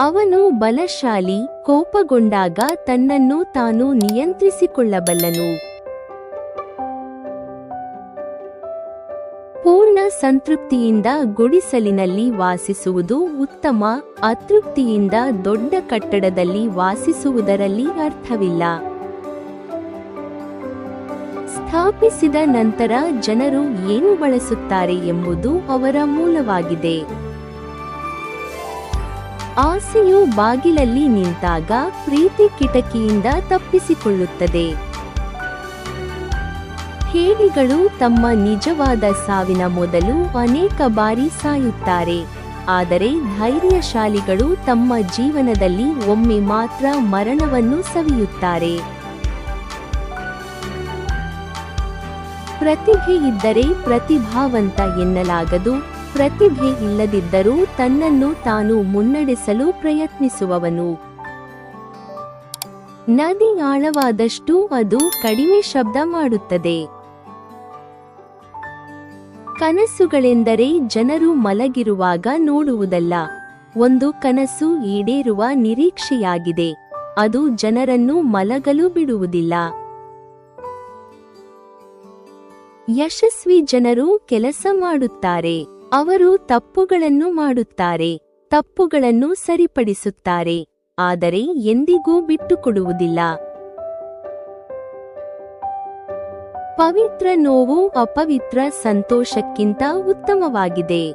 ಅವನು ಬಲಶಾಲಿ ಕೋಪಗೊಂಡಾಗ ತನ್ನನ್ನು ತಾನು ನಿಯಂತ್ರಿಸಿಕೊಳ್ಳಬಲ್ಲನು. ಪೂರ್ಣ ಸಂತೃಪ್ತಿಯಿಂದ ಗುಡಿಸಲಿನಲ್ಲಿ ವಾಸಿಸುವುದು ಉತ್ತಮ, ಅತೃಪ್ತಿಯಿಂದ ದೊಡ್ಡ ಕಟ್ಟಡದಲ್ಲಿ ವಾಸಿಸುವುದರಲ್ಲಿ ಅರ್ಥವಿಲ್ಲ. ಸ್ಥಾಪಿಸಿದ ನಂತರ ಜನರು ಏನು ಬಳಸುತ್ತಾರೆ ಎಂಬುದು ಅವರ ಮೂಲವಾಗಿದೆ. ಆಸೆಯು ಬಾಗಿಲಲ್ಲಿ ನಿಂತಾಗ ಪ್ರೀತಿ ಕಿಟಕಿಯಿಂದ ತಪ್ಪಿಸಿಕೊಳ್ಳುತ್ತದೆ. ಹೇಳಿಗಳು ತಮ್ಮ ನಿಜವಾದ ಸಾವಿನ ಮೊದಲು ಅನೇಕ ಬಾರಿ ಸಾಯುತ್ತಾರೆ. ಆದರೆ ಧೈರ್ಯಶಾಲಿಗಳು ತಮ್ಮ ಜೀವನದಲ್ಲಿ ಒಮ್ಮೆ ಮಾತ್ರ ಮರಣವನ್ನು ಸವಿಯುತ್ತಾರೆ. ಪ್ರತಿಭೆ ಇದ್ದರೆ ಪ್ರತಿಭಾವಂತ ಎನ್ನಲಾಗದು. ಪ್ರತಿಭೆ ಇಲ್ಲದಿದ್ದರೂ ತನ್ನನ್ನು ತಾನು ಮುನ್ನಡೆಸಲು ಪ್ರಯತ್ನಿಸುವವನು. ನದಿ ಆಳವಾದಷ್ಟು ಅದು ಕಡಿಮೆ ಶಬ್ದ ಮಾಡುತ್ತದೆ. ಕನಸುಗಳೆಂದರೆ ಜನರು ಮಲಗಿರುವಾಗ ನೋಡುವುದಲ್ಲ. ಒಂದು ಕನಸು ಈಡೇರುವ ನಿರೀಕ್ಷೆಯಾಗಿದೆ. ಅದು ಜನರನ್ನು ಮಲಗಲು ಬಿಡುವುದಿಲ್ಲ. ಯಶಸ್ವಿ ಜನರು ಕೆಲಸ ಮಾಡುತ್ತಾರೆ. ಅವರು ತಪ್ಪುಗಳನ್ನು ಮಾಡುತ್ತಾರೆ, ತಪ್ಪುಗಳನ್ನು ಸರಿಪಡಿಸುತ್ತಾರೆ, ಆದರೆ ಎಂದಿಗೂ ಬಿಟ್ಟುಕೊಡುವುದಿಲ್ಲ. ಪವಿತ್ರ ನೋವು ಅಪವಿತ್ರ ಸಂತೋಷಕ್ಕಿಂತ ಉತ್ತಮವಾಗಿದೆ.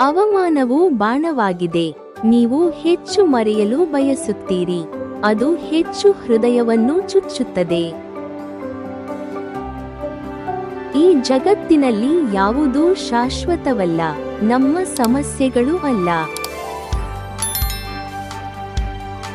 ಅವಮಾನವು ಬಾಣವಾಗಿದೆ. ನೀವು ಹೆಚ್ಚು ಮರೆಯಲು ಬಯಸುತ್ತೀರಿ. ಅದು ಹೆಚ್ಚು ಹೃದಯವನ್ನು ಚುಚ್ಚುತ್ತದೆ. ಈ ಜಗತ್ತಿನಲ್ಲಿ ಯಾವುದೂ ಶಾಶ್ವತವಲ್ಲ ನಮ್ಮ ಸಮಸ್ಯೆಗಳು ಅಲ್ಲ.